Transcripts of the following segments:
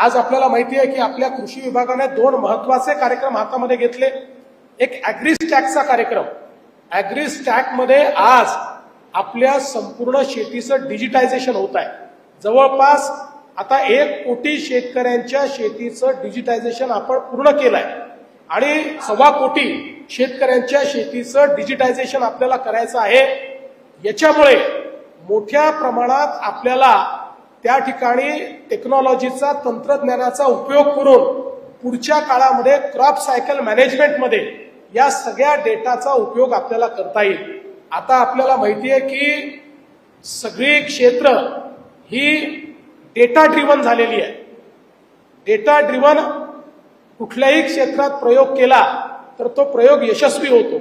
आज आपल्याला माहिती आहे की आपल्या कृषी विभागाने दोन महत्त्वाचे कार्यक्रम हातामध्ये घेतले. एक अॅग्रिस्टॅकचा कार्यक्रम. अॅग्रिस्टॅकमध्ये आज आपल्या संपूर्ण शेतीचं डिजिटायझेशन होत आहे. जवळपास आता एक कोटी शेतकऱ्यांच्या शेतीचं डिजिटायझेशन आपण पूर्ण केलं आहे आणि सव्वा कोटी शेतकऱ्यांच्या शेतीचं डिजिटायझेशन आपल्याला करायचं आहे. याच्यामुळे मोठ्या प्रमाणात आपल्याला त्या ठिकाणी टेक्नॉलॉजीचा तंत्रज्ञानाचा उपयोग करून पुढच्या काळामध्ये क्रॉप सायकल मॅनेजमेंटमध्ये या सगळ्या डेटाचा उपयोग आपल्याला करता येईल. आता आपल्याला माहिती आहे की सगळी क्षेत्र ही डेटा ड्रिवन झालेली आहे. डेटा ड्रिवन कुठल्याही क्षेत्रात प्रयोग केला तर तो प्रयोग यशस्वी होतो.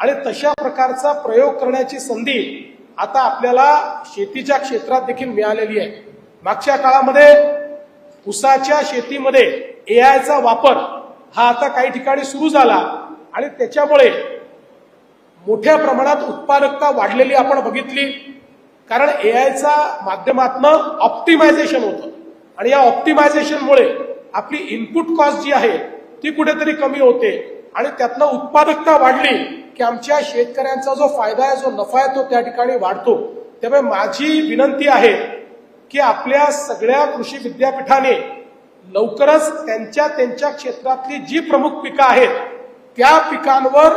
आणि तशा प्रकारचा प्रयोग करण्याची संधी आता आपल्याला शेतीच्या क्षेत्रात देखील मिळालेली आहे. मागच्या काळामध्ये ऊसाच्या शेतीमध्ये एआयचा वापर हा आता काही ठिकाणी सुरू झाला. आणि त्याच्यामुळे मोठ्या प्रमाणात उत्पादकता वाढलेली आपण बघितली. कारण एआयचा माध्यमातनं ऑप्टिमायझेशन होतं. आणि या ऑप्टिमायझेशनमुळे आपली इनपुट कॉस्ट जी आहे ती कुठेतरी कमी होते. आणि त्यातनं उत्पादकता वाढली की आमच्या शेतकऱ्यांचा जो फायदा आहे जो नफा आहे तो त्या ठिकाणी वाढतो. त्यामुळे माझी विनंती आहे की आपल्या सगळ्या कृषी विद्यापीठाने लवकरच त्यांच्या त्यांच्या क्षेत्रातली जी प्रमुख पिकं आहेत त्या पिकांवर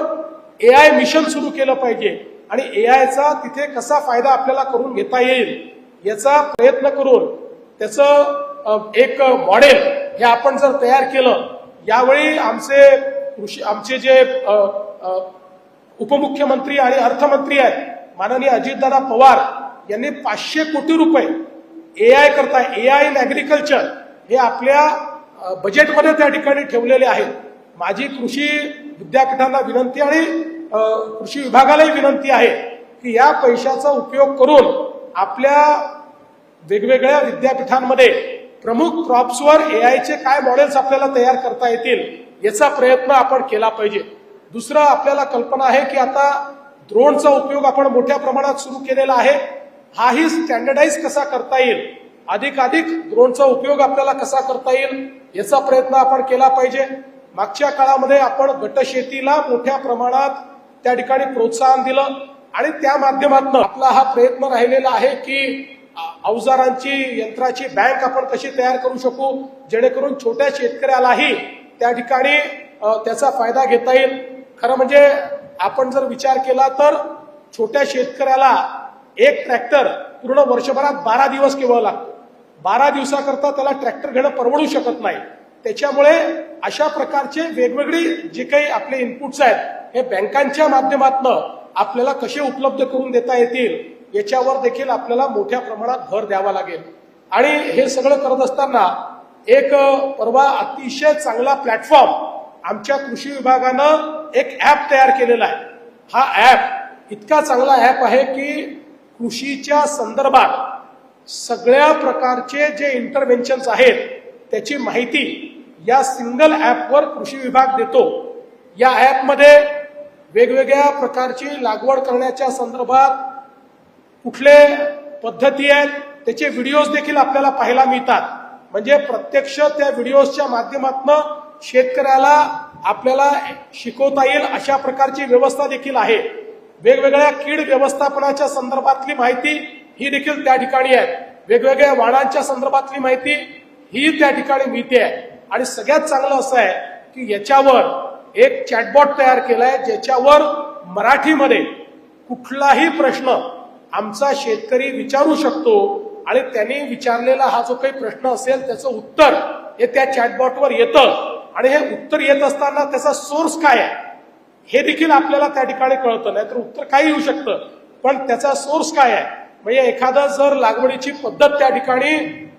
एआय मिशन सुरू केलं पाहिजे. आणि एआयचा तिथे कसा फायदा आपल्याला करून घेता येईल याचा प्रयत्न करून त्याचं एक मॉडेल हे आपण जर तयार केलं यावेळी आमचे कृषी आमचे जे उपमुख्यमंत्री आणि अर्थमंत्री आहेत माननीय अजितदादा पवार यांनी पाचशे कोटी रुपये एआय करता एआय इन ॲग्रिकल्चर हे आपल्या बजेटमध्ये त्या ठिकाणी ठेवलेले आहेत. माझी कृषी विद्यापीठांना विनंती आणि कृषी विभागालाही विनंती आहे की या पैशाचा उपयोग करून आपल्या वेगवेगळ्या विद्यापीठांमध्ये प्रमुख क्रॉप्सवर एआयचे काय मॉडेल्स आपल्याला तयार करता येतील याचा प्रयत्न आपण केला पाहिजे. दुसरं आपल्याला कल्पना आहे की आता ड्रोनचा उपयोग आपण मोठ्या प्रमाणात सुरू केलेला आहे. हाही स्टँडर्डाईज कसा करता येईल? अधिकाधिक ड्रोनचा उपयोग आपल्याला कसा करता येईल? याचा प्रयत्न आपण केला पाहिजे. मागच्या काळामध्ये आपण गटशेतीला मोठ्या प्रमाणात त्या ठिकाणी प्रोत्साहन दिलं आणि त्या माध्यमातून आपला हा प्रयत्न राहिलेला आहे की अवजारांची यंत्राची बँक आपण कशी तयार करू शकू? जेणेकरून छोट्या शेतकऱ्यालाही त्या ठिकाणी त्याचा फायदा घेता येईल. खरं म्हणजे आपण जर विचार केला तर छोट्या शेतकऱ्याला एक ट्रॅक्टर पूर्ण वर्षभरात बारा दिवस केवळ लागतो बारा दिवसाकरता त्याला ट्रॅक्टर घेणं परवडू शकत नाही. त्याच्यामुळे अशा प्रकारचे वेगवेगळी जे काही आपले इनपुट्स आहेत हे बँकांच्या माध्यमातून आपल्याला कसे उपलब्ध करून देता येतील याच्यावर देखील आपल्याला मोठ्या प्रमाणात भर द्यावा लागेल. आणि हे सगळं करत असताना एक परवा अतिशय चांगला प्लॅटफॉर्म आमच्या कृषी विभागानं एक ऍप तयार केलेला आहे. हा ऍप इतका चांगला ऍप आहे की कृषीच्या संदर्भात सगळ्या प्रकारचे जे इंटरव्हेन्शन्स आहेत त्याची माहिती या सिंगल ॲपवर कृषी विभाग देतो. या ॲपमध्ये वेगवेगळ्या प्रकारची लागवड करण्याच्या संदर्भात कुठले पद्धती आहेत त्याचे व्हिडिओज देखील आपल्याला पाहायला मिळतात. म्हणजे प्रत्यक्ष त्या व्हिडिओजच्या माध्यमातून शेतकऱ्याला आपल्याला शिकवता येईल अशा प्रकारची व्यवस्था देखील आहे. वेगवेगळ्या कीड व्यवस्थापनाच्या संदर्भातली माहिती ही देखील त्या ठिकाणी आहे. वेगवेगळ्या वाणांच्या संदर्भातली माहिती ही त्या ठिकाणी मिळते आहे. आणि सगळ्यात चांगलं असं आहे की याच्यावर एक चॅटबॉट तयार केलाय ज्याच्यावर मराठीमध्ये कुठलाही प्रश्न आमचा शेतकरी विचारू शकतो आणि त्यांनी विचारलेला हा जो काही प्रश्न असेल त्याचं उत्तर हे त्या चॅटबॉटवर येतं. आणि हे उत्तर येत असताना त्याचा सोर्स काय आहे? हे देखील आपल्याला त्या ठिकाणी कळतं नाही तर उत्तर काही येऊ शकतं. पण त्याचा सोर्स काय आहे? म्हणजे एखादा जर लागवडीची पद्धत त्या ठिकाणी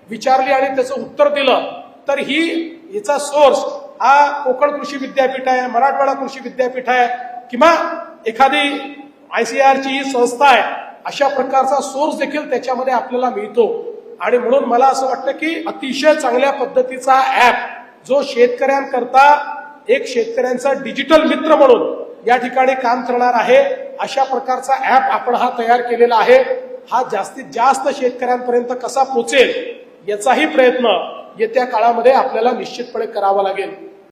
विचारली आणि त्याचं उत्तर दिलं तर ही याचा सोर्स हा कोकण कृषी विद्यापीठ आहे मराठवाडा कृषी विद्यापीठ आहे किंवा एखादी आयसीआरची ही संस्था आहे अशा प्रकारचा सोर्स देखील त्याच्यामध्ये आपल्याला मिळतो. आणि म्हणून मला असं वाटतं की अतिशय चांगल्या पद्धतीचा ऍप जो शेतकऱ्यांकरता एक शेतकऱ्यांचा डिजिटल मित्र म्हणून या ठिकाणी काम करणार आहे. अशा प्रकारचा ऍप आपण हा तयार केलेला आहे. हा जास्तीत जास्त शेतकऱ्यांपर्यंत कसा पोचेल याचाही प्रयत्न येत्या काळामध्ये आपल्याला निश्चितपणे करावा लागेल.